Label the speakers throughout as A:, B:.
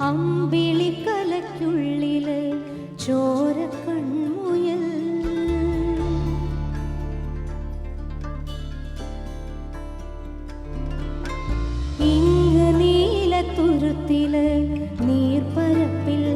A: അമ്പിളിക്കലയ്ക്കുള്ളിൽ ചോരക്കൺമുയൽ. ഇങ്ങ് നീലത്തുരുത്തിൽ നീർപ്പരപ്പിൽ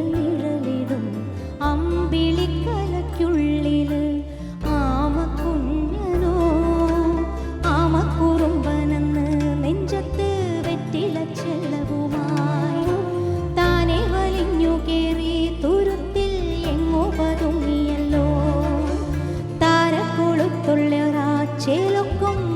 A: 제 로꼼